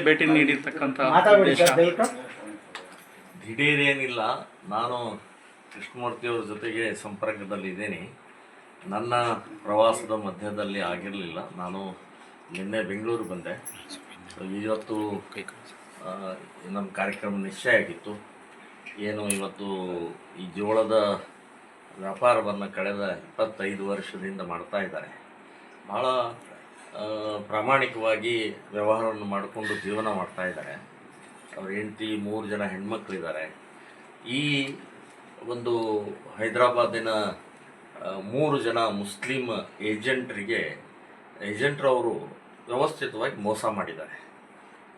ಭೇಟಿ ನೀಡಿರ್ತಕ್ಕಂಥ ದಿಢೀರ್ ಏನಿಲ್ಲ ದಿಢೀರೇನಿಲ್ಲ. ನಾನು ಕೃಷ್ಣಮೂರ್ತಿಯವ್ರ ಜೊತೆಗೆ ಸಂಪರ್ಕದಲ್ಲಿದ್ದೀನಿ ನನ್ನ ಪ್ರವಾಸದ ಮಧ್ಯದಲ್ಲಿ ಆಗಿರಲಿಲ್ಲ. ನಾನು ನಿನ್ನೆ ಬೆಂಗಳೂರು ಬಂದೆ. ಇವತ್ತು ಆ, ನಮ್ಮ ಕಾರ್ಯಕ್ರಮ ನಿಶ್ಚಯ ಆಗಿತ್ತು. ಏನು ಇವತ್ತು ಈ ಜೋಳದ ವ್ಯಾಪಾರವನ್ನು ಕಳೆದ ಇಪ್ಪತ್ತೈದು ವರ್ಷದಿಂದ ಮಾಡ್ತಾ ಇದ್ದಾರೆ. ಭಾಳ ಪ್ರಾಮಾಣಿಕವಾಗಿ ವ್ಯವಹಾರವನ್ನು ಮಾಡಿಕೊಂಡು ಜೀವನ ಮಾಡ್ತಾ ಇದ್ದಾರೆ. ಅವ್ರ ಹೆಂಡತಿ, ಮೂರು ಜನ ಹೆಣ್ಮಕ್ಳಿದ್ದಾರೆ. ಈ ಒಂದು ಹೈದರಾಬಾದಿನ ಮೂರು ಜನ ಮುಸ್ಲಿಂ ಏಜೆಂಟ್ರಿಗೆ ಏಜೆಂಟ್ರವರು ವ್ಯವಸ್ಥಿತವಾಗಿ ಮೋಸ ಮಾಡಿದ್ದಾರೆ.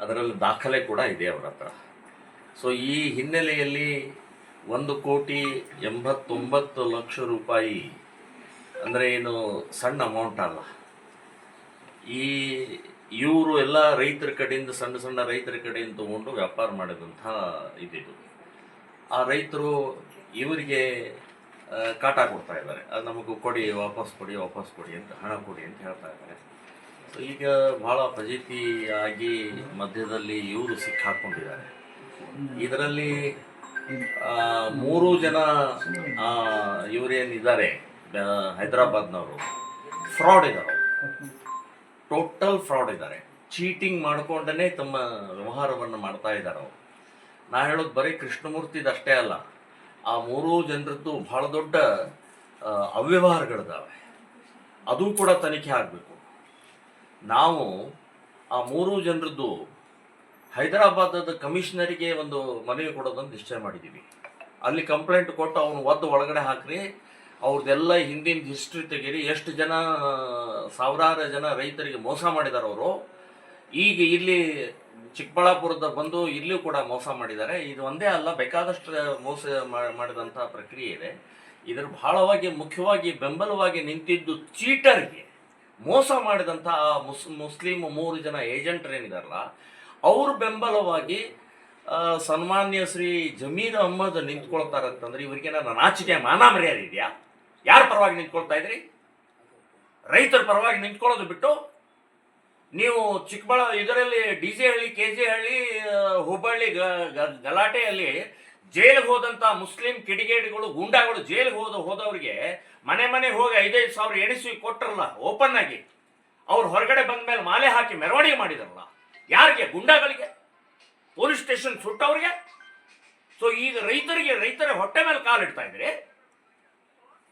ಅದರಲ್ಲಿ ದಾಖಲೆ ಕೂಡ ಇದೆ ಅವರ ಹತ್ರ. ಸೊ ಈ ಹಿನ್ನೆಲೆಯಲ್ಲಿ ಒಂದು ಕೋಟಿ ಎಂಬತ್ತೊಂಬತ್ತು ಲಕ್ಷ ರೂಪಾಯಿ ಅಂದರೆ ಏನು ಸಣ್ಣ ಅಮೌಂಟ್ ಅಲ್ಲ. ಈ ಇವರು ಎಲ್ಲ ರೈತರ ಕಡೆಯಿಂದ, ಸಣ್ಣ ಸಣ್ಣ ರೈತರ ಕಡೆಯಿಂದ ತಗೊಂಡು ವ್ಯಾಪಾರ ಮಾಡಿದಂಥ ಇದಿದು. ಆ ರೈತರು ಇವರಿಗೆ ಕಾಟ ಕೊಡ್ತಾ ಇದ್ದಾರೆ. ಅದು ನಮಗೆ ಕೊಡಿ, ವಾಪಸ್ ಕೊಡಿ ವಾಪಸ್ ಕೊಡಿ ಅಂತ, ಹಣ ಕೊಡಿ ಅಂತ ಹೇಳ್ತಾ ಇದ್ದಾರೆ. ಸೊ ಈಗ ಭಾಳ ಫಜೀತಿಯಾಗಿ ಮಧ್ಯದಲ್ಲಿ ಇವರು ಸಿಕ್ಕಾಕೊಂಡಿದ್ದಾರೆ. ಇದರಲ್ಲಿ ಮೂರು ಜನ ಇವರೇನಿದ್ದಾರೆ ಹೈದರಾಬಾದ್ನವರು. ಫ್ರಾಡ್ ಇದ್ದಾರೆ ಟೋಟಲ್ ಫ್ರಾಡ್ ಇದ್ದಾರೆ. ಚೀಟಿಂಗ್ ಮಾಡ್ಕೊಂಡೇ ತಮ್ಮ ವ್ಯವಹಾರವನ್ನು ಮಾಡ್ತಾ ಇದ್ದಾರೆ ಅವರು. ನಾ ಹೇಳೋದು ಬರೀ ಕೃಷ್ಣಮೂರ್ತಿದಷ್ಟೇ ಅಲ್ಲ, ಆ ಮೂರೂ ಜನರದ್ದು ಬಹಳ ದೊಡ್ಡ ಅವ್ಯವಹಾರಗಳಿದ್ದಾವೆ ಅದು ಕೂಡ ತನಿಖೆ ಆಗಬೇಕು. ನಾವು ಆ ಮೂರೂ ಜನರದ್ದು ಹೈದರಾಬಾದದ ಕಮಿಷನರಿಗೆ ಒಂದು ಮನವಿ ಕೊಡೋದನ್ನು ನಿಶ್ಚಯ ಮಾಡಿದ್ದೀವಿ ಅಲ್ಲಿ ಕಂಪ್ಲೇಂಟ್ ಕೊಟ್ಟು ಅವನು ಒದ್ದು ಒಳಗಡೆ ಹಾಕ್ರಿ ಅವ್ರದ್ದೆಲ್ಲ ಹಿಂದಿನ ಹಿಸ್ಟ್ರಿ ತೆಗೀರಿ, ಎಷ್ಟು ಜನ ಸಾವಿರಾರು ಜನ ರೈತರಿಗೆ ಮೋಸ ಮಾಡಿದ್ದಾರೆ ಅವರು. ಈಗ ಇಲ್ಲಿ ಚಿಕ್ಕಬಳ್ಳಾಪುರದ ಬಂದು ಇಲ್ಲಿಯೂ ಕೂಡ ಮೋಸ ಮಾಡಿದ್ದಾರೆ. ಇದು ಒಂದೇ ಅಲ್ಲ, ಬೇಕಾದಷ್ಟು ಮೋಸ ಮಾಡಿದಂಥ ಪ್ರಕ್ರಿಯೆ ಇದೆ. ಇದರ ಬಹಳವಾಗಿ ಮುಖ್ಯವಾಗಿ ಬೆಂಬಲವಾಗಿ ನಿಂತಿದ್ದು ಚೀಟರ್ಗೆ ಮೋಸ ಮಾಡಿದಂಥ ಆ ಮುಸ್, ಮುಸ್ಲಿಂ ಮೂರು ಜನ ಏಜೆಂಟ್ರೇನಿದಾರಲ್ಲ ಅವ್ರ ಬೆಂಬಲವಾಗಿ ಸನ್ಮಾನ್ಯ ಶ್ರೀ ಜಮೀರ್ ಅಹಮ್ಮದ್ ನಿಂತ್ಕೊಳ್ತಾರಂತಂದ್ರೆ ಇವರಿಗೆ ನಾನು ನಾಚಿಕೆ ಮಾನ ಮರ್ಯಾದೆ ಇದೆಯಾ? ಯಾರ ಪರವಾಗಿ ನಿಂತ್ಕೊಳ್ತಾ ಇದ್ರಿ? ರೈತರ ಪರವಾಗಿ ನಿಂತ್ಕೊಳ್ಳೋದು ಬಿಟ್ಟು ನೀವು ಚಿಕ್ಕಬಳ ಇದರಲ್ಲಿ D J Halli, K J Halli Hubballi ಗಲಾಟೆಯಲ್ಲಿ ಜೈಲಿಗೆ ಹೋದಂಥ ಮುಸ್ಲಿಂ ಕಿಡಿಗೇಡಿಗಳು, ಗುಂಡಾಗಳು ಜೈಲಿಗೆ ಹೋದ, ಹೋದವ್ರಿಗೆ ಮನೆ ಮನೆ ಹೋಗಿ ಐದೈದು ಸಾವಿರ ಎಣಿಸಿ ಕೊಟ್ಟರಲ್ಲ ಓಪನ್ ಆಗಿ. ಅವ್ರು ಹೊರಗಡೆ ಬಂದ ಮೇಲೆ ಮಾಲೆ ಹಾಕಿ ಮೆರವಣಿಗೆ ಮಾಡಿದಾರಲ್ಲ. ಯಾರಿಗೆ? ಗುಂಡಾಗಳಿಗೆ? ಪೊಲೀಸ್ ಸ್ಟೇಷನ್ ಸುಟ್ಟವ್ರಿಗೆ? ಸೊ ಈಗ ರೈತರಿಗೆ, ರೈತರ ಹೊಟ್ಟೆ ಮೇಲೆ ಕಾಲಿಡ್ತಾ ಇದ್ರಿ.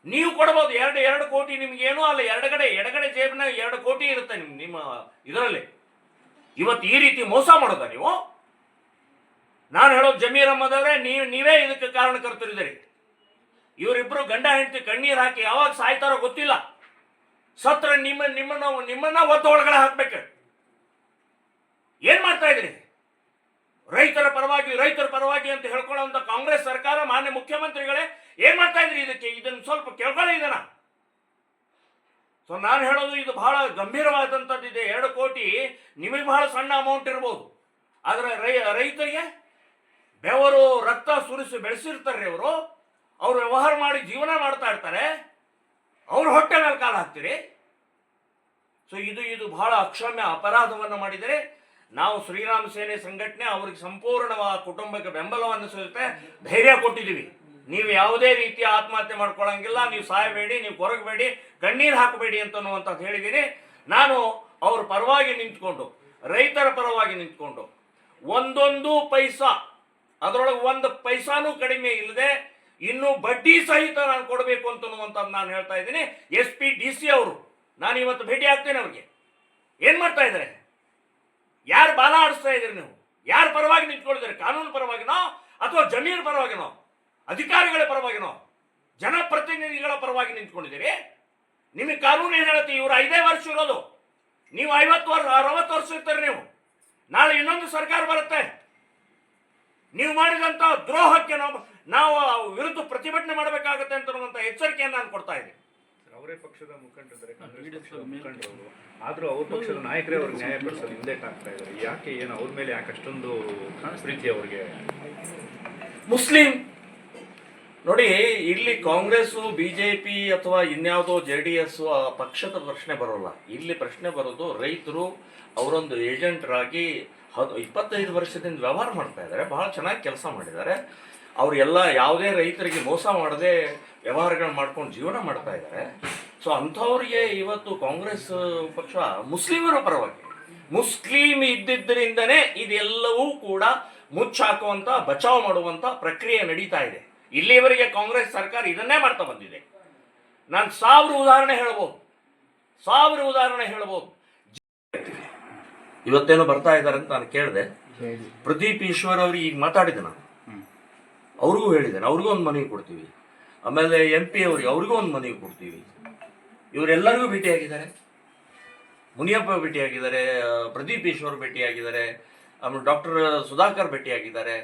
ನೀವು ಕೊಡ್ಬೋದು, ಎರಡು ಎರಡು ಕೋಟಿ ನಿಮ್ಗೇನು ಅಲ್ಲ ಎರಡುಗಡೆ ಎಡಗಡೆ ಜೇಬಿನ ಎರಡು ಕೋಟಿ ಇರುತ್ತೆ ನಿಮ್, ನಿಮ್ಮ ಇದರಲ್ಲಿ. ಇವತ್ತು ಈ ರೀತಿ ಮೋಸ ಮಾಡೋದ ನೀವು? ನಾನು ಹೇಳೋದು ಜಮೀರ್ ಅಹಮದ್ ಅವರೇ ನೀವು ನೀವೇ ಇದಕ್ಕೆ ಕಾರಣಕರ್ತರಿದ್ದೀರಿ ಇವರಿಬ್ಬರು ಗಂಡ, ಹೆಂಡತಿ, ಕಣ್ಣೀರು ಹಾಕಿ ಯಾವಾಗ ಸಾಯ್ತಾರೋ ಗೊತ್ತಿಲ್ಲ. ಸತ್ರ ನಿಮ್ಮ, ನಿಮ್ಮನ್ನ ನಿಮ್ಮನ್ನ ಒದ್ದು ಒಳಗಡೆ ಹಾಕ್ಬೇಕು. ಏನ್ ಮಾಡ್ತಾ ಇದ್ರಿ ರೈತರ ಪರವಾಗಿ ರೈತರ ಪರವಾಗಿ ಅಂತ ಹೇಳ್ಕೊಳ್ಳೋ ಕಾಂಗ್ರೆಸ್ ಸರ್ಕಾರ ಮಾನ್ಯ ಮುಖ್ಯಮಂತ್ರಿಗಳೇ ಏನ್ ಮಾಡ್ತಾ ಇದ್ರಿ ಇದಕ್ಕೆ? ಇದನ್ನ ಸ್ವಲ್ಪ ಕೇಳ್ಕೊಳ್ಳಿ ಇದನ್ನ. ಸೊ ನಾನು ಹೇಳೋದು ಇದು ಬಹಳ ಗಂಭೀರವಾದಂಥದ್ದು ಇದೆ ಎರಡು ಕೋಟಿ ನಿಮಗೆ ಬಹಳ ಸಣ್ಣ ಅಮೌಂಟ್ ಇರ್ಬೋದು. ಆದ್ರೆ ರೈ, ರೈತರಿಗೆ ಬೆವರು ರಕ್ತ ಸುರಿಸಿ ಬೆಳೆಸಿರ್ತಾರೆ ಅವರು. ಅವ್ರು ವ್ಯವಹಾರ ಮಾಡಿ ಜೀವನ ಮಾಡ್ತಾ ಇರ್ತಾರೆ. ಅವ್ರ ಹೊಟ್ಟೆ ಮೇಲೆ ಕಾಲ ಹಾಕ್ತೀರಿ. ಸೊ ಇದು ಇದು ಬಹಳ ಅಕ್ಷಮ್ಯ ಅಪರಾಧವನ್ನು ಮಾಡಿದರೆ ನಾವು ಶ್ರೀರಾಮ ಸೇನೆ ಸಂಘಟನೆ ಅವ್ರಿಗೆ ಸಂಪೂರ್ಣವಾದ ಕುಟುಂಬಕ್ಕೆ ಬೆಂಬಲವನ್ನು ಸಿಗುತ್ತೆ ಧೈರ್ಯ ಕೊಟ್ಟಿದ್ದೀವಿ. ನೀವು ಯಾವುದೇ ರೀತಿಯ ಆತ್ಮಹತ್ಯೆ ಮಾಡ್ಕೊಳ್ಳಂಗಿಲ್ಲ, ನೀವು ಸಾಯಬೇಡಿ, ನೀವು ಕೊರಗಬೇಡಿ, ಕಣ್ಣೀರು ಹಾಕಬೇಡಿ ಅಂತ ಹೇಳಿದ್ದೀನಿ. ನಾನು ಅವ್ರ ಪರವಾಗಿ ನಿಂತ್ಕೊಂಡು, ರೈತರ ಪರವಾಗಿ ನಿಂತ್ಕೊಂಡು, ಒಂದೊಂದು ಪೈಸಾ, ಅದರೊಳಗೆ ಒಂದು ಪೈಸಾನೂ ಕಡಿಮೆ ಇಲ್ಲದೆ ಇನ್ನು ಬಡ್ಡಿ ಸಹಿತ ನಾನು ಕೊಡಬೇಕು ಅಂತನ್ನುವಂಥದ್ದು ನಾನು ಹೇಳ್ತಾ ಇದ್ದೀನಿ. ಎಸ್ ಪಿ, ಡಿ ಸಿ ಅವರು, ನಾನು ಇವತ್ತು ಭೇಟಿ ಆಗ್ತೇನೆ ಅವ್ರಿಗೆ. ಏನು ಮಾಡ್ತಾ ಇದ್ದಾರೆ? ಯಾರು ಬಾಲ ಆಡಿಸ್ತಾ ಇದ್ದೀರಿ ನೀವು? ಯಾರ ಪರವಾಗಿ ನಿಂತ್ಕೊಳ್ತೀರಿ ಕಾನೂನು ಪರವಾಗಿನೋ ಅಥವಾ ಜಮೀನು ಪರವಾಗಿನೋ ಅಧಿಕಾರಿಗಳ ಪರವಾಗಿನೋ ಜನಪ್ರತಿನಿಧಿಗಳ ಪರವಾಗಿ ನಿಂತ್ಕೊಂಡಿದ್ದೀರಿ. ನಿಮಗೆ ಕಾನೂನು ಏನು ಹೇಳುತ್ತೆ? ಇವರು ಐದೇ ವರ್ಷ ಇರೋದು. ನೀವು ಐವತ್ತು ವರ್ಷ ಅರವತ್ತು ವರ್ಷ ಇರ್ತಾರೆ ನೀವು. ನಾಳೆ ಇನ್ನೊಂದು ಸರ್ಕಾರ ಬರುತ್ತೆ. ನೀವು ಮಾಡಿದಂಥ ದ್ರೋಹಕ್ಕೆ ನಾವು ನಾವು ವಿರುದ್ಧ ಪ್ರತಿಭಟನೆ ಮಾಡಬೇಕಾಗತ್ತೆ ಅಂತ ಎಚ್ಚರಿಕೆಯನ್ನು ನಾನು ಕೊಡ್ತಾ ಇದ್ದೀನಿ. ಅವರೇ ಪಕ್ಷದ ಮುಖಂಡರಿದ್ದಾರೆ ಕಾಂಗ್ರೆಸ್ ಪಕ್ಷದ ಮುಖಂಡರವರು ಆದರೂ ಅವ್ರ ಪಕ್ಷದ ನಾಯಕರೇ ಅವ್ರಿಗೆ ನ್ಯಾಯ ಕೊಡಿಸಲು ಹಿಂದೇಟ್ ಆಗ್ತಾ ಇದ್ದಾರೆ. ಯಾಕೆ ಏನು ಅವ್ರ ಮೇಲೆ ಯಾಕೆ ಅಷ್ಟೊಂದು ಪ್ರೀತಿ ಅವ್ರಿಗೆ? ಮುಸ್ಲಿಂ ನೋಡಿ, ಇಲ್ಲಿ ಕಾಂಗ್ರೆಸ್ ಬಿಜೆಪಿ ಅಥವಾ ಇನ್ಯಾವುದೋ ಜೆ ಡಿ ಎಸ್ ಪಕ್ಷದ ಪ್ರಶ್ನೆ ಬರೋಲ್ಲ. ಇಲ್ಲಿ ಪ್ರಶ್ನೆ ಬರೋದು ರೈತರು ಅವರೊಂದು ಏಜೆಂಟ್ರಾಗಿ ಆಗಿ ಇಪ್ಪತ್ತೈದು ವರ್ಷದಿಂದ ವ್ಯವಹಾರ ಮಾಡ್ತಾ ಇದ್ದಾರೆ, ಬಹಳ ಚೆನ್ನಾಗಿ ಕೆಲಸ ಮಾಡಿದ್ದಾರೆ. ಅವರೆಲ್ಲ ಯಾವುದೇ ರೈತರಿಗೆ ಮೋಸ ಮಾಡದೆ ವ್ಯವಹಾರಗಳನ್ನ ಮಾಡ್ಕೊಂಡು ಜೀವನ ಮಾಡ್ತಾ ಇದ್ದಾರೆ. ಸೊ ಅಂಥವ್ರಿಗೆ ಇವತ್ತು ಕಾಂಗ್ರೆಸ್ ಪಕ್ಷ ಮುಸ್ಲಿಮರ ಪರವಾಗಿ, ಮುಸ್ಲಿಂ ಇದ್ದಿದ್ದರಿಂದನೇ ಇದೆಲ್ಲವೂ ಕೂಡ ಮುಚ್ಚಾಕುವಂತ ಬಚಾವ್ ಮಾಡುವಂತ ಪ್ರಕ್ರಿಯೆ ನಡೀತಾ ಇದೆ. ಇಲ್ಲಿಯವರೆಗೆ ಕಾಂಗ್ರೆಸ್ ಸರ್ಕಾರ ಇದನ್ನೇ ಮಾಡ್ತಾ ಬಂದಿದೆ. ನಾನು ಸಾವಿರ ಉದಾಹರಣೆ ಹೇಳ್ಬೋದು. ಸಾವಿರ ಉದಾಹರಣೆ ಹೇಳ್ಬೋದು. ಇವತ್ತೇನೋ ಬರ್ತಾ ಇದ್ದಾರೆ ಅಂತ ನಾನು ಕೇಳಿದೆ. ಪ್ರದೀಪ್ ಈಶ್ವರ್ ಅವ್ರಿಗೆ ಈಗ ಮಾತಾಡಿದೆ ನಾನು. ಅವ್ರಿಗೂ ಹೇಳಿದ್ದೇನೆ ಅವ್ರಿಗೂ ಒಂದು ಮನವಿ ಕೊಡ್ತೀವಿ. ಆಮೇಲೆ ಎಂ ಪಿ ಅವ್ರಿಗೆ ಅವ್ರಿಗೂ ಒಂದು ಮನವಿ ಕೊಡ್ತೀವಿ. ಇವರೆಲ್ಲರಿಗೂ ಭೇಟಿಯಾಗಿದ್ದಾರೆ. ಮುನಿಯಪ್ಪ ಭೇಟಿಯಾಗಿದ್ದಾರೆ ಪ್ರದೀಪ್ ಈಶ್ವರ್ ಭೇಟಿಯಾಗಿದ್ದಾರೆ ಆಮೇಲೆ ಡಾಕ್ಟರ್ ಸುಧಾಕರ್ ಭೇಟಿಯಾಗಿದ್ದಾರೆ.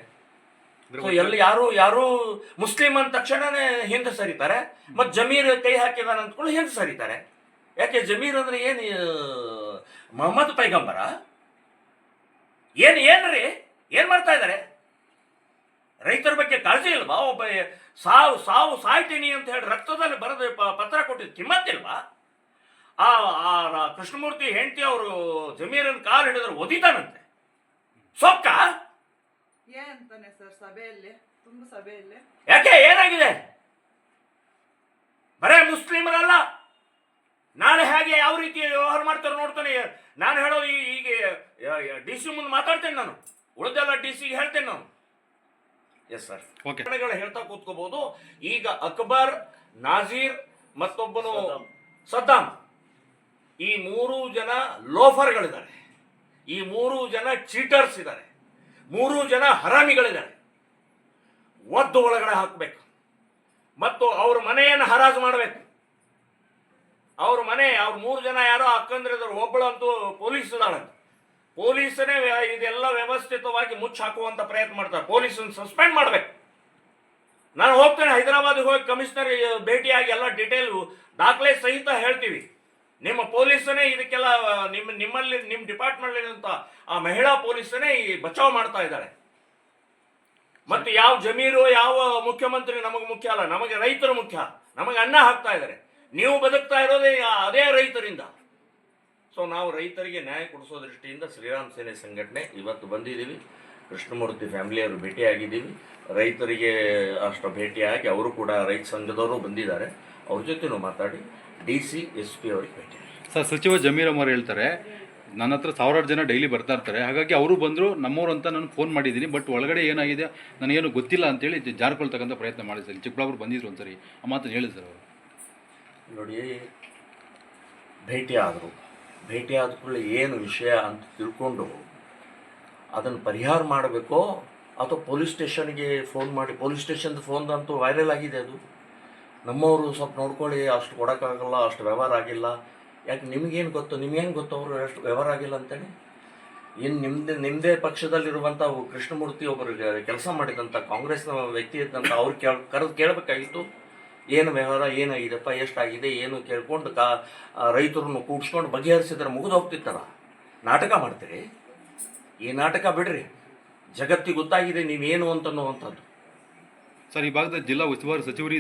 ಸೊ ಎಲ್ಲ ಯಾರು ಯಾರು ಮುಸ್ಲಿಂ ಅಂದ ತಕ್ಷಣನೇ ಹಿಂದೆ ಸರಿತಾರೆ ಮತ್ತೆ ಜಮೀರ್ ಕೈ ಹಾಕಿದಾನೆ ಅಂದ್ಕೊಂಡು ಹಿಂದೆ ಸರಿತಾರೆ. ಯಾಕೆ ಜಮೀರ್ ಅಂದ್ರೆ ಏನು ಮೊಹಮ್ಮದ್ ಪೈಗಂಬರ? ಏನ್ ಏನ್ರಿ? ಏನ್ ಮಾಡ್ತಾ ಇದ್ದಾರೆ ರೈತರ ಬಗ್ಗೆ ಕಾಳಜಿ ಇಲ್ವಾ? ಒಬ್ಬ ಸಾವು ಸಾವು ಸಾಯ್ತೀನಿ ಅಂತ ಹೇಳಿ ರಕ್ತದಲ್ಲಿ ಬರೆದು ಪತ್ರ ಕೊಟ್ಟಿದ್ದು ಕಿಮ್ಮತ್ತಿಲ್ವಾ ಆ ಆ ಕೃಷ್ಣಮೂರ್ತಿ ಹೆಂಡತಿ ಅವರು ಜಮೀರನ್ ಕಾಲು ಹಿಡಿದ್ರೆ ಒದಿತಾನಂತೆ. ಸೊಕ್ಕ? ಏನಂತಾನೆ ಸರ್ ಸಭೆಯಲ್ಲಿ ತುಂಬ ಸಭೆಯಲ್ಲಿ. ಯಾಕೆ ಏನಾಗಿದೆ? ಬರೇ ಮುಸ್ಲಿಮರಲ್ಲ. ನಾಳೆ ಹೇಗೆ ಯಾವ ರೀತಿ ವ್ಯವಹಾರ ಮಾಡ್ತಾರೆ ನೋಡ್ತಾನೆ. ನಾನು ಹೇಳೋದು ಈ- ಈಗ ಡಿ ಸಿ ಮುಂದೆ ಮಾತಾಡ್ತೇನೆ ನಾನು. ಉಳಿದೆಲ್ಲ ಡಿ ಸಿಗೆ ಹೇಳ್ತೇನೆ ನಾನು. ಎಸ್ ಸರ್ ಓಕೆ ಹೇಳ್ತಾ ಕೂತ್ಕೋಬಹುದು ಈಗ ಅಕ್ಬರ್ ನಾಜೀರ್ ಮತ್ತೊಬ್ಬನು ಸದ್ದಾಮ್. ಈ ಮೂರು ಜನ ಲೋಫರ್ಗಳಿದ್ದಾರೆ. ಈ ಮೂರು ಜನ ಚೀಟರ್ಸ್ ಇದ್ದಾರೆ. ಮೂರು ಜನ ಹರಾಮಿಗಳಿದ್ದಾರೆ. ಒದ್ದು ಒಳಗಡೆ ಹಾಕಬೇಕು. ಮತ್ತು ಅವ್ರ ಮನೆಯನ್ನು ಹರಾಜು ಮಾಡಬೇಕು. ಅವ್ರ ಮನೆ, ಅವ್ರ ಮೂರು ಜನ ಯಾರೋ ಅಕ್ಕಂದ್ರಿದ್ರು, ಒಬ್ಬಳಂತೂ ಪೊಲೀಸ್ ಇದ್ದಾಳಂತ ಪೊಲೀಸನೇ ಇದೆಲ್ಲ ವ್ಯವಸ್ಥಿತವಾಗಿ ಮುಚ್ಚಿ ಹಾಕುವಂತ ಪ್ರಯತ್ನ ಮಾಡ್ತಾರೆ. ಪೊಲೀಸನ್ನು ಸಸ್ಪೆಂಡ್ ಮಾಡಬೇಕು. ನಾನು ಹೋಗ್ತೇನೆ ಹೈದರಾಬಾದ್ಗೆ ಹೋಗಿ ಕಮಿಷನರ್ ಭೇಟಿಯಾಗಿ ಎಲ್ಲ ಡೀಟೇಲ್ ದಾಖಲೆ ಸಹಿತ ಹೇಳ್ತೀವಿ. ನಿಮ್ಮ ಪೊಲೀಸನೇ ಇದಕ್ಕೆಲ್ಲ ನಿಮ್ಮ, ನಿಮ್ಮಲ್ಲಿ, ನಿಮ್ಮ ಡಿಪಾರ್ಟ್ಮೆಂಟ್ ಆ ಮಹಿಳಾ ಪೊಲೀಸನೇ ಈ ಬಚಾವ್ ಮಾಡ್ತಾ ಇದ್ದಾರೆ. ಮತ್ತು ಯಾವ ಜಮೀರು, ಯಾವ ಮುಖ್ಯಮಂತ್ರಿ ನಮಗೆ ಮುಖ್ಯ ಅಲ್ಲ, ನಮಗೆ ರೈತರು ಮುಖ್ಯ, ನಮಗೆ ಅನ್ನ ಹಾಕ್ತಾ ಇದ್ದಾರೆ. ನೀವು ಬದುಕ್ತಾ ಇರೋದೇ ಅದೇ ರೈತರಿಂದ. ಸೊ ನಾವು ರೈತರಿಗೆ ನ್ಯಾಯ ಕೊಡಿಸೋ ದೃಷ್ಟಿಯಿಂದ ಶ್ರೀರಾಮ್ ಸೇನೆ ಸಂಘಟನೆ ಇವತ್ತು ಬಂದಿದ್ದೀವಿ. ಕೃಷ್ಣಮೂರ್ತಿ ಫ್ಯಾಮಿಲಿಯವರು ಭೇಟಿಯಾಗಿದ್ದೀವಿ. ರೈತರಿಗೆ ಅಷ್ಟು ಭೇಟಿಯಾಗಿ ಅವರು ಕೂಡ ರೈತ ಸಂಘದವರು ಬಂದಿದ್ದಾರೆ. ಅವ್ರ ಜೊತೆನೂ ಮಾತಾಡಿ ಡಿ ಸಿ ಎಸ್ ಪಿ ಅವರಿಗೆ ಭೇಟಿ ಸರ್ ಸಚಿವ ಜಮೀರ್ ಅಮರ್ ಹೇಳ್ತಾರೆ ನನ್ನ ಹತ್ರ ಸಾವಿರಾರು ಜನ ಡೈಲಿ ಬರ್ತಾ ಇರ್ತಾರೆ ಹಾಗಾಗಿ ಅವರು ಬಂದರು ನಮ್ಮವರು ಅಂತ ನಾನು ಫೋನ್ ಮಾಡಿದ್ದೀನಿ ಬಟ್ ಒಳಗಡೆ ಏನಾಗಿದೆ ನನಗೇನು ಗೊತ್ತಿಲ್ಲ ಅಂತೇಳಿ ಜಾರ್ಕೊಳ್ತಕ್ಕಂಥ ಪ್ರಯತ್ನ ಮಾಡಿ ಸರ್. ಚಿಕ್ಕಬಳ್ಳಾಪುರ ಬಂದಿದ್ರು ಒಂದ್ಸರಿ. ಆ ಮಾತನ್ನು ಹೇಳಿ ಸರ್ ಅವರು. ನೋಡಿ ಭೇಟಿ ಆದರು. ಭೇಟಿ ಆದ ಕೂಡಲೇ ಏನು ವಿಷಯ ಅಂತ ತಿಳ್ಕೊಂಡು ಅದನ್ನು ಪರಿಹಾರ ಮಾಡಬೇಕೋ ಅಥವಾ ಪೊಲೀಸ್ ಸ್ಟೇಷನ್ಗೆ ಫೋನ್ ಮಾಡಿ ಪೊಲೀಸ್ ಸ್ಟೇಷನ್ದು ಫೋನ್ ಅಂತೂ ವೈರಲ್ ಆಗಿದೆ ಅದು. ನಮ್ಮವರು ಸ್ವಲ್ಪ ನೋಡ್ಕೊಳ್ಳಿ, ಅಷ್ಟು ಕೊಡೋಕ್ಕಾಗಲ್ಲ, ಅಷ್ಟು ವ್ಯವಹಾರ ಆಗಿಲ್ಲ. ಯಾಕೆ ನಿಮಗೇನು ಗೊತ್ತು? ನಿಮಗೇನು ಗೊತ್ತು ಅವರು ಅಷ್ಟು ವ್ಯವಹಾರ ಆಗಿಲ್ಲ ಅಂತೇಳಿ? ಏನು ನಿಮ್ಮದೇ ನಿಮ್ಮದೇ ಪಕ್ಷದಲ್ಲಿರುವಂಥ ಕೃಷ್ಣಮೂರ್ತಿ ಒಬ್ಬರು ಕೆಲಸ ಮಾಡಿದಂಥ ಕಾಂಗ್ರೆಸ್ನ ವ್ಯಕ್ತಿ ಇದ್ದಂಥ ಅವ್ರು ಕೇಳ, ಕರೆದು ಕೇಳಬೇಕಾಗಿತ್ತು. ಏನು ವ್ಯವಹಾರ ಏನಾಗಿದೆಪ್ಪ ಎಷ್ಟಾಗಿದೆ, ಏನು ಕೇಳ್ಕೊಂಡು ಕಾ ರೈತರನ್ನು ಕೂಡ್ಸ್ಕೊಂಡು ಬಗೆಹರಿಸಿದ್ರೆ ಮುಗಿದು ಹೋಗ್ತಿತ್ತಲ್ಲ? ನಾಟಕ ಮಾಡ್ತೀರಿ? ಈ ನಾಟಕ ಬಿಡ್ರಿ. ಜಗತ್ತಿಗೆ ಗೊತ್ತಾಗಿದೆ ನೀವೇನು ಅಂತನ್ನುವಂಥದ್ದು ಸರ್, ಈ ಭಾಗದ ಜಿಲ್ಲಾ ಉಸ್ತುವಾರಿ ಸಚಿವರು